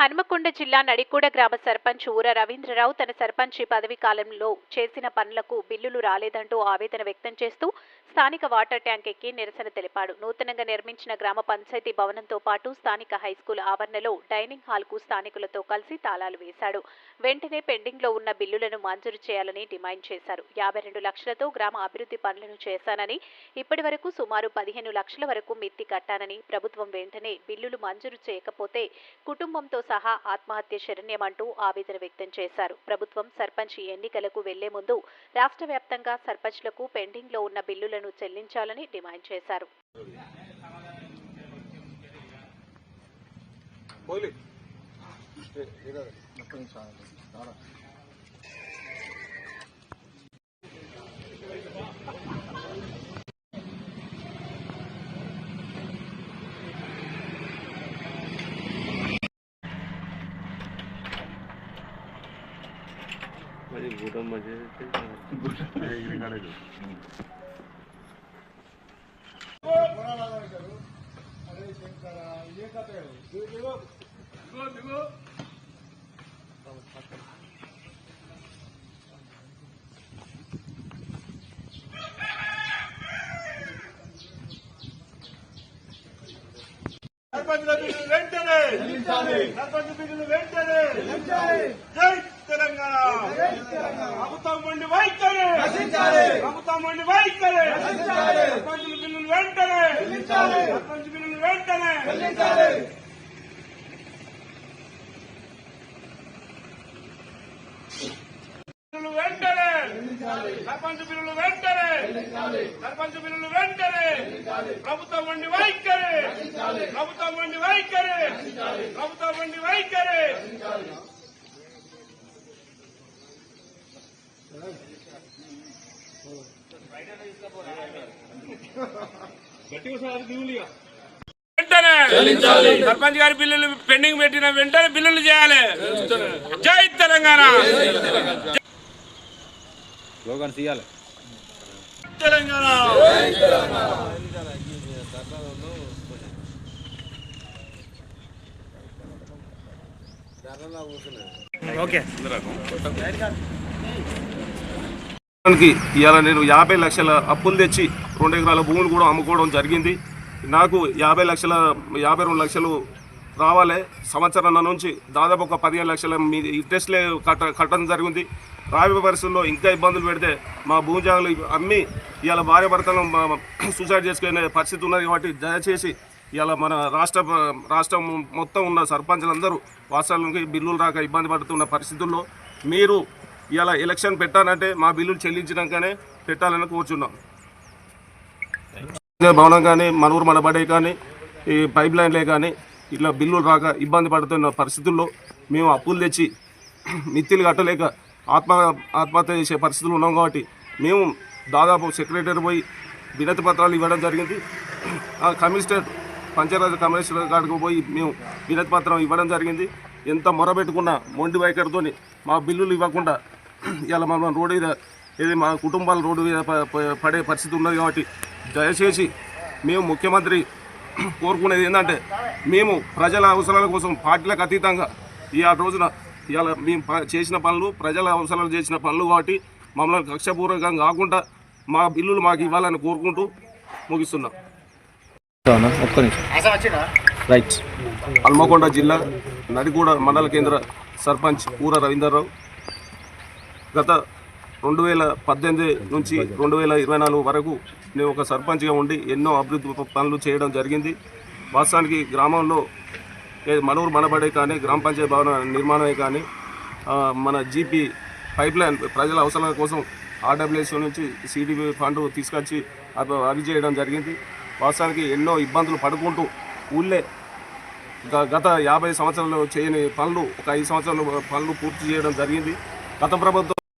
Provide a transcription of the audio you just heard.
హనుమకొండ జిల్లా నడికూడ గ్రామ సర్పంచ్ ఊర రవీంద్రరావు తన సర్పంచి పదవీ కాలంలో చేసిన పనులకు బిల్లులు రాలేదంటూ ఆవేదన వ్యక్తం చేస్తూ స్థానిక వాటర్ ట్యాంక్ ఎక్కి నిరసన తెలిపాడు. నూతనంగా నిర్మించిన గ్రామ పంచాయతీ భవనంతో పాటు స్థానిక హైస్కూల్ ఆవరణలో డైనింగ్ హాల్కు స్థానికులతో కలిసి తాళాలు వేశాడు. వెంటనే పెండింగ్లో ఉన్న బిల్లులను మంజూరు చేయాలని డిమాండ్ చేశారు. యాభై రెండు లక్షలతో గ్రామ అభివృద్ధి పనులను చేశానని ఇప్పటి వరకు సుమారు పదిహేను లక్షల వరకు మిత్తి కట్టానని ప్రభుత్వం వెంటనే బిల్లులు మంజూరు చేయకపోతే కుటుంబంతో సహా ఆత్మహత్య శరణ్యమంటూ ఆవేదన వ్యక్తం చేశారు. ప్రభుత్వం సర్పంచ్ ఎన్నికలకు వెళ్ళే ముందు రాష్ట్ర వ్యాప్తంగా సర్పంచ్లకు పెండింగ్లో ఉన్న బిల్లులను చెల్లించాలని డిమాండ్ చేశారు. గుడం మధ్య సర్పంచ్ బిల్లులు వెంటనే. సర్పంచ్ బిల్లులు వెంటనే. జై తెలంగాణ. ప్రభుత్వం మండి వైఖరి. ప్రభుత్వం మండి వైఖరి. సర్పంచ్ బిల్లులు వెంటనే. సర్పంచ్ బిల్లులు వెంటనే బిల్లులు వెంటనే సర్పంచ్ బిల్లులు వెంటనే! సర్పంచ్ బిల్లులు వెంటనే! ప్రభుత్వం మండి వైఖరి! ప్రభుత్వం మండి వైఖరి! ప్రభుత్వం మండి వైఖరి! వెంటనే! సర్పంచ్ గారి బిల్లులు పెండింగ్ పెట్టిన వెంటనే బిల్లులు చేయాలి. జై తెలంగాణ. స్లోగన్స్ ఇవ్వాలి తెలంగాణ! కి ఇవాళ నేను యాభై లక్షల అప్పులు తెచ్చి రెండు ఎకరాల భూములు కూడా అమ్ముకోవడం జరిగింది. నాకు యాభై లక్షల యాభై రెండు లక్షలు రావాలి. సంవత్సరం నుంచి దాదాపు ఒక పదిహేను లక్షల మీ ఇంట్రెస్ట్లే కట్ట కట్టడం జరిగింది. రాబోయే పరిస్థితుల్లో ఇంకా ఇబ్బందులు పెడితే మా భూజాగులు అమ్మి ఇవాళ భార్య భర్తలు మా- సూసైడ్ చేసుకునే పరిస్థితి ఉన్నది కాబట్టి దయచేసి ఇవాళ మన రాష్ట్ర రాష్ట్రం మొత్తం ఉన్న సర్పంచులందరూ వాస్తవానికి బిల్లులు రాక ఇబ్బంది పడుతున్న పరిస్థితుల్లో మీరు ఇలా ఎలక్షన్ పెట్టాలంటే మా బిల్లులు చెల్లించినాకనే పెట్టాలని కూర్చున్నాం. భవనం కానీ మనూరు మనబడే కానీ ఈ పైప్ లైన్లే కానీ ఇట్లా బిల్లులు రాక ఇబ్బంది పడుతున్న పరిస్థితుల్లో మేము అప్పులు తెచ్చి మిత్తిలు కట్టలేక ఆత్మ ఆత్మహత్య చేసే పరిస్థితులు ఉన్నాం కాబట్టి మేము దాదాపు సెక్రటరీ పోయి వినతి పత్రాలు ఇవ్వడం జరిగింది. ఆ కమిషనర్ పంచాయతీ కమిషనర్ కాడికి పోయి మేము వినతి పత్రం ఇవ్వడం జరిగింది. ఎంత మొరబెట్టుకున్నా మొండి వైఖరితో మా బిల్లులు ఇవ్వకుండా ఇలా మనం రోడ్డు మీద ఇది మా కుటుంబాలు రోడ్డు మీద పడే పరిస్థితి ఉన్నది కాబట్టి దయచేసి మేము ముఖ్యమంత్రి కోరుకునేది ఏంటంటే మేము ప్రజల అవసరాల కోసం పార్టీలకు అతీతంగా ఈ ఆ రోజున ఇవాళ మేము ప- చేసిన పనులు ప్రజల అవసరాలు చేసిన పనులు కాబట్టి మమ్మల్ని కక్షపూర్వకంగా కాకుండా మా బిల్లులు మాకు ఇవ్వాలని కోరుకుంటూ ముగిస్తున్నాం. ఒక్క నిమిషం. రైట్. హన్మకొండ జిల్లా నడిగూడ మండల కేంద్ర సర్పంచ్ ఊర రవీందర్రావు. గత రెండు వేల పద్దెనిమిది నుంచి రెండు వేల ఇరవై నాలుగు వరకు నేను ఒక సర్పంచ్గా ఉండి ఎన్నో అభివృద్ధి పనులు చేయడం జరిగింది. వాస్తవానికి గ్రామంలో లేదు మనూరు మనబడే కానీ గ్రామ పంచాయతీ భవన నిర్మాణమే కానీ మన జీపీ పైప్ లైన్ ప్రజల అవసరాల కోసం ఆర్డబ్ల్యూఎస్ నుంచి సిడిబి ఫండ్ తీసుకొచ్చి అది చేయడం జరిగింది. వాస్తవానికి ఎన్నో ఇబ్బందులు పడుకుంటూ ఊళ్ళే గత యాభై సంవత్సరాలు చేయని పనులు ఒక ఐదు సంవత్సరాలు పనులు పూర్తి చేయడం జరిగింది. గత ప్రభుత్వం